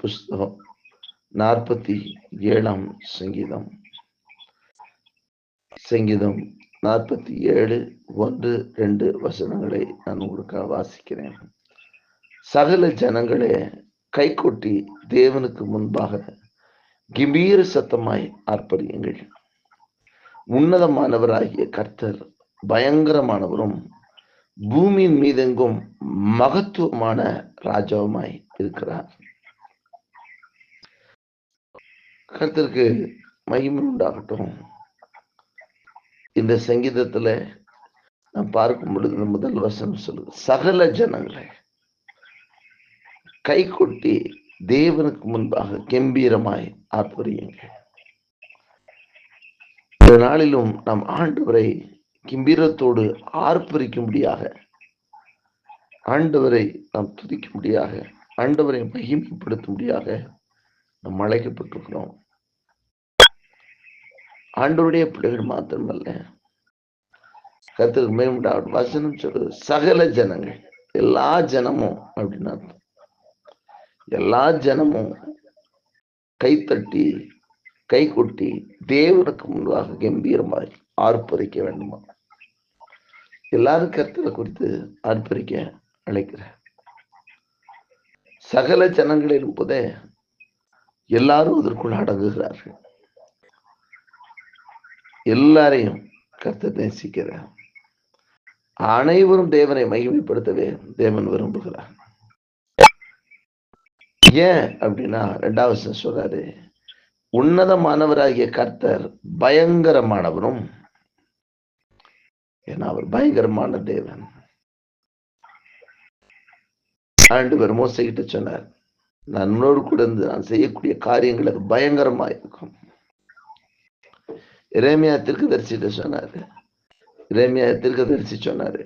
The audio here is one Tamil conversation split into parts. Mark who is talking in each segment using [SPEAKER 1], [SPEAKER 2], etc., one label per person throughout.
[SPEAKER 1] புஸ்தகம் நாற்பத்தி ஏழாம் சங்கீதம். சங்கீதம் நாற்பத்தி ஏழு ஒன்று ரெண்டு வசனங்களை நான் உங்களுக்கு வாசிக்கிறேன். சகல ஜனங்களே கைகொட்டி தேவனுக்கு முன்பாக கிம்பீர சத்தமாய் ஆர்ப்பரியுங்கள். உன்னதமானவராகிய கர்த்தர் பயங்கரமானவரும் பூமியின் மீதெங்கும் மகத்துவமான ராஜாவுமாய் இருக்கிறார். கருத்திற்கு மகிமை உண்டாகட்டும். இந்த சங்கீதத்துல நான் பார்க்கும் பொழுது முதல் வசனம் சொல்லுது சகல ஜனங்களை கை கொட்டி தேவனுக்கு முன்பாக கம்பீரமாய் ஆர்ப்பரியுங்கள் இந்த நாளிலும் நாம் ஆண்டவரை கிம்பீரத்தோடு ஆர்ப்பரிக்கும்படியாக ஆண்டவரை நாம் துதிக்கும்படியாக ஆண்டவரை மகிமைப்படுத்தும்படியாக நம்ம அழைக்கப்பட்டிருக்கிறோம் ஆண்டோருடைய பிள்ளைகள் மாத்திரமல்ல. கத்துக்கு மேம்பட வசனம் சொல்றது சகல ஜனங்கள் எல்லா ஜனமும் அப்படின்னு அர்த்தம். எல்லா ஜனமும் கைத்தட்டி கை கொட்டி தேவனுக்கு முன்பாக கம்பீரமாய் ஆர்ப்பரிக்க வேண்டுமா? எல்லாரும் கருத்துல குறித்து ஆர்ப்பரிக்க அழைக்கிற சகல ஜனங்கள் போதே எல்லாரும் அதற்குள் அடங்குகிறார்கள். எல்லாரையும் கர்த்தர் நேசிக்கிறார். அனைவரும் தேவனை மகிமைப்படுத்தவே தேவன் விரும்புகிறார். ஏன் அப்படின்னா ரெண்டாவது சொல்றாரு உன்னதமானவராகிய கர்த்தர் பயங்கரமானவரும். ஏன்னா அவர் பயங்கரமான தேவன். ஆண்டு வரும் மோசைகிட்ட சொன்னார் நான் உன்னோடு கூட இருந்து நான் செய்யக்கூடிய காரியங்கள் அது பயங்கரமா இருக்கும். இறைமையா தரிசிட்டு சொன்னாரு. இறைமையா தரிசி சொன்னாரு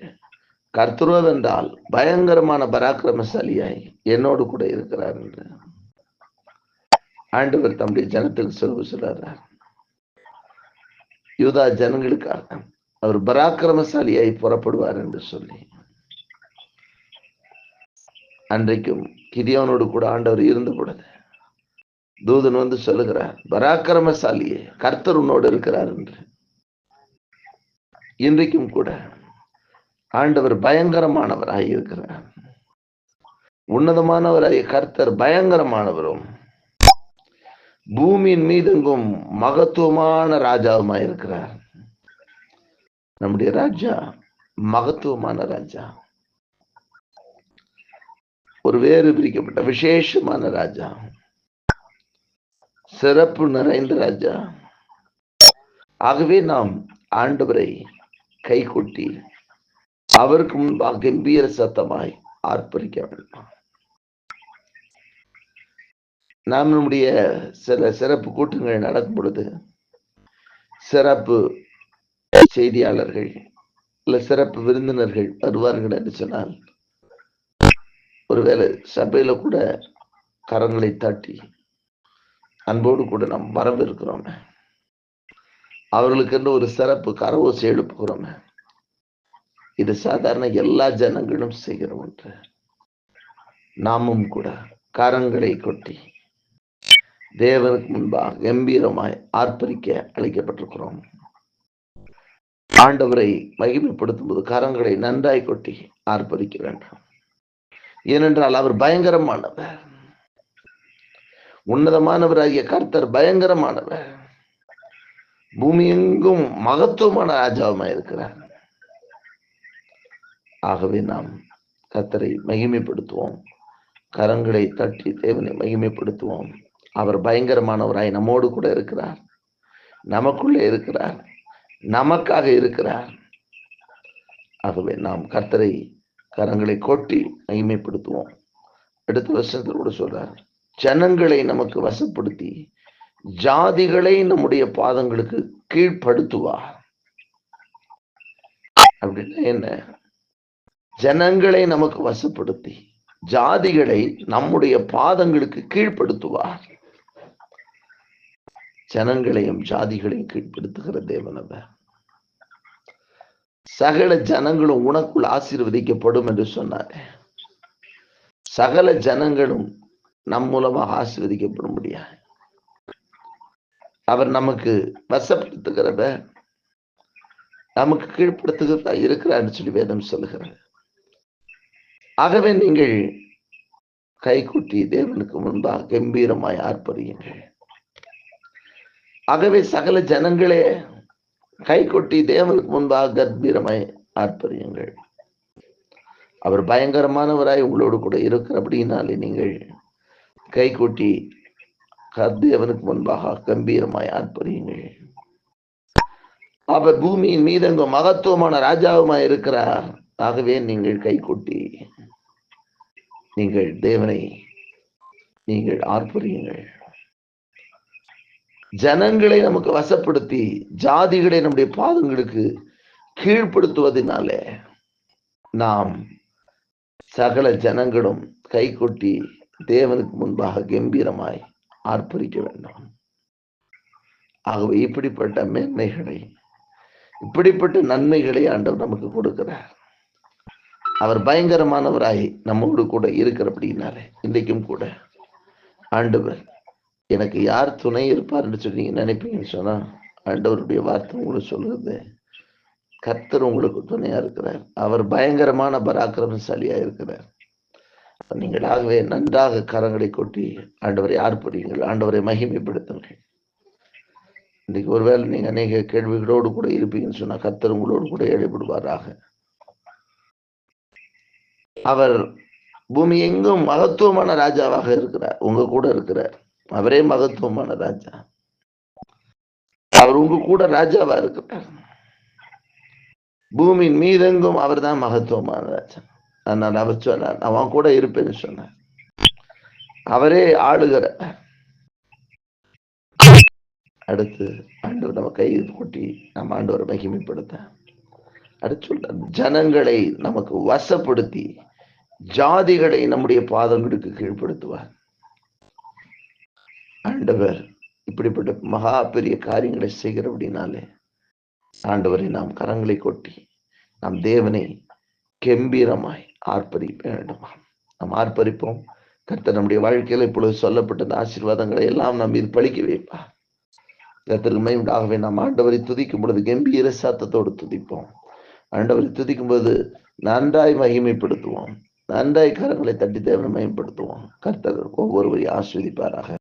[SPEAKER 1] கர்த்தரோவென்றால் பயங்கரமான பராக்கிரமசாலியாய் என்னோடு கூட இருக்கிறார் என்று. ஆண்டவர் தம்முடைய ஜனத்துக்கு சொல்ல சொல்றார்? யூதா ஜனங்களுக்காக அவர் பராக்கிரமசாலியாய் புறப்படுவார் என்று சொல்லி. அன்றைக்கும் கிரியோனோடு கூட ஆண்டவர் இருந்த பொழுது தூதன் வந்து சொல்லுகிறார் பராக்கிரமசாலியே கர்த்தர் உன்னோடு இருக்கிறார் என்று. இன்றைக்கும் கூட ஆண்டவர் பயங்கரமானவராக இருக்கிறார். உன்னதமானவராகிய கர்த்தர் பயங்கரமானவரும் பூமியின் மீதெங்கும் மகத்துவமான ராஜாவுமாய் இருக்கிறார். நம்முடைய ராஜா மகத்துவமான ராஜா. ஒரு வேறு பிரிக்கப்பட்ட விசேஷமான ராஜா. சிறப்பு நிறைந்த ராஜா. ஆகவே நாம் ஆண்டவரை கை கொட்டி அவருக்கு முன்பாக கம்பீர சத்தமாய் ஆர்ப்பரிக்க வேண்டும் நாம் நம்முடைய சில சிறப்பு கூட்டங்கள் நடக்கும் பொழுது சிறப்பு செய்தியாளர்கள் இல்ல சிறப்பு விருந்தினர்கள் வருவார்கள் என்று சொன்னால் ஒருவேளை சபையில கூட கரங்களை தாட்டி அன்போடு கூட நாம் வரவிருக்கிறோமே. அவர்களுக்கு ஒரு சிறப்பு கரவோசை எழுப்புகிறோமே. இது சாதாரண எல்லா ஜனங்களும் செய்கிற ஒன்று. நாமும் கூட கரங்களை கொட்டி தேவனுக்கு முன்பாக கம்பீரமாய் ஆர்ப்பரிக்க அழைக்கப்பட்டிருக்கிறோம். ஆண்டவரை மகிமைப்படுத்தும் போது கரங்களை நன்றாய் கொட்டி ஆர்ப்பரிக்க வேண்டும். ஏனென்றால் அவர் பயங்கரமானவர். உன்னதமானவராகிய கர்த்தர் பயங்கரமானவர். பூமி எங்கும் மகத்துவமான ராஜாவுமா இருக்கிறார். ஆகவே நாம் கர்த்தரை மகிமைப்படுத்துவோம். கரங்களை தட்டி தேவனை மகிமைப்படுத்துவோம். அவர் பயங்கரமானவராய் நம்மோடு கூட இருக்கிறார். நமக்குள்ளே இருக்கிறார். நமக்காக இருக்கிறார். ஆகவே நாம் கர்த்தரை கரங்களை கொட்டி மகிமைப்படுத்துவோம். அடுத்த வருஷத்தில் கூட சொல்றார் ஜனங்களை நமக்கு வசப்படுத்தி ஜாதிகளை நம்முடைய பாதங்களுக்கு கீழ்ப்படுத்துவார் அப்படின்னா என்ன? ஜனங்களை நமக்கு வசப்படுத்தி ஜாதிகளை நம்முடைய பாதங்களுக்கு கீழ்ப்படுத்துவார் ஜனங்களையும் ஜாதிகளையும் கீழ்ப்படுத்துகிற தேவனவர் சகல ஜனங்களும் உனக்குள் ஆசீர்வதிக்கப்படும் என்று சொன்னார். சகல ஜனங்களும் நம் மூலமாக ஆசீர்வதிக்கப்பட முடியாது அவர் நமக்கு வசப்படுத்துகிறத நமக்கு கீழ்ப்படுத்துகிறதா இருக்கிறார்னு சொல்லி வேதம் சொல்லுகிறார் ஆகவே நீங்கள் கைகூட்டி தேவனுக்கு முன்பாக கம்பீரமாய் ஆர்ப்பரியுங்கள். ஆகவே சகல ஜனங்களே கைகொட்டி தேவனுக்கு முன்பாக கர்ப்பீரமாய் ஆர்ப்பரியுங்கள். அவர் பயங்கரமானவராய் உங்களோடு கூட இருக்கிறபடினாலே நீங்கள் கைகொட்டி தேவனுக்கு முன்பாக கம்பீரமாய் ஆர்ப்பரியுங்கள். அவர் பூமியின் மீதெங்கும் மகத்துவமான ராஜாவுமாய் இருக்கிறார். ஆகவே நீங்கள் கைகொட்டி நீங்கள் தேவனை நீங்கள் ஆர்ப்பரியுங்கள். ஜனங்களை நமக்கு வசப்படுத்தி ஜாதிகளை நம்முடைய பாதங்களுக்கு கீழ்ப்படுத்துவதனாலே நாம் சகல ஜனங்களும் கை கொட்டி தேவனுக்கு முன்பாக கம்பீரமாய் ஆர்ப்பரிக்க வேண்டும். ஆகவே இப்படிப்பட்ட மேன்மைகளை இப்படிப்பட்ட நன்மைகளை ஆண்டவர் நமக்கு கொடுக்கிறார். அவர் பயங்கரமானவராய் நம்மோடு கூட இருக்கிறபடினாலே இன்றைக்கும் கூட ஆண்டவர் எனக்கு யார் துணை இருப்பார்னு சொல்லி நினைப்பீங்கன்னு சொன்னா ஆண்டவருடைய வார்த்தை உங்களுக்கு சொல்லுது கர்த்தர் உங்களுக்கு துணையா இருக்கிறார். அவர் பயங்கரமான பராக்கிரமசாலியா இருக்கிறார். நீங்களாகவே நன்றாக கரங்களை கொட்டி ஆண்டவரை ஆர்ப்பரியுங்கள் ஆண்டவரை மகிமைப்படுத்துங்கள். இன்னைக்கு ஒருவேளை நீங்க அநேக கேள்விகளோடு கூட இருப்பீங்கன்னு சொன்னா கர்த்தர் உங்களோடு கூட ஈடுபடுவாராக அவர் பூமி எங்கும் மகத்துவமான ராஜாவாக இருக்கிறார் உங்க கூட இருக்கிறார். அவரே மகத்துவமான ராஜா. அவர் உங்க கூட ராஜாவா இருக்கிறார் பூமியின் மீதெங்கும் அவர் தான் மகத்துவமான ராஜா. அதனால் அவர் சொன்னார் அவன் கூட இருப்பேன்னு சொன்னார். அவரே ஆளுகிற அடுத்து ஆண்டவர் நம்ம கை கூட்டி நம்ம ஆண்டவரை மகிமைப்படுத்த. அடுத்து சொல்ற ஜனங்களை நமக்கு வசப்படுத்தி ஜாதிகளை நம்முடைய பாதங்களுக்கு கீழ்ப்படுத்துவார். ஆண்டவர் இப்படிப்பட்ட மகா பெரிய காரியங்களை செய்கிற அப்படின்னாலே ஆண்டவரை நாம் கரங்களை கொட்டி நாம் தேவனை கம்பீரமாய் ஆர்ப்பரிக்க வேண்டுமா நாம் ஆர்ப்பரிப்போம். கர்த்தர் நம்முடைய வாழ்க்கையில இப்பொழுது சொல்லப்பட்ட ஆசீர்வாதங்களை எல்லாம் நாம் இது பழிக்க வைப்பா. கர்த்தருக்கு உண்டாகவே நாம் ஆண்டவரை துதிக்கும் பொழுது கம்பீர சத்தத்தோடு துதிப்போம். ஆண்டவரை துதிக்கும் போது நன்றாய் மகிமைப்படுத்துவோம். நன்றாய் கரங்களை தட்டி தேவனை மயப்படுத்துவோம் கர்த்தர் ஒவ்வொருவரையும் ஆஸ்வதிப்பாராக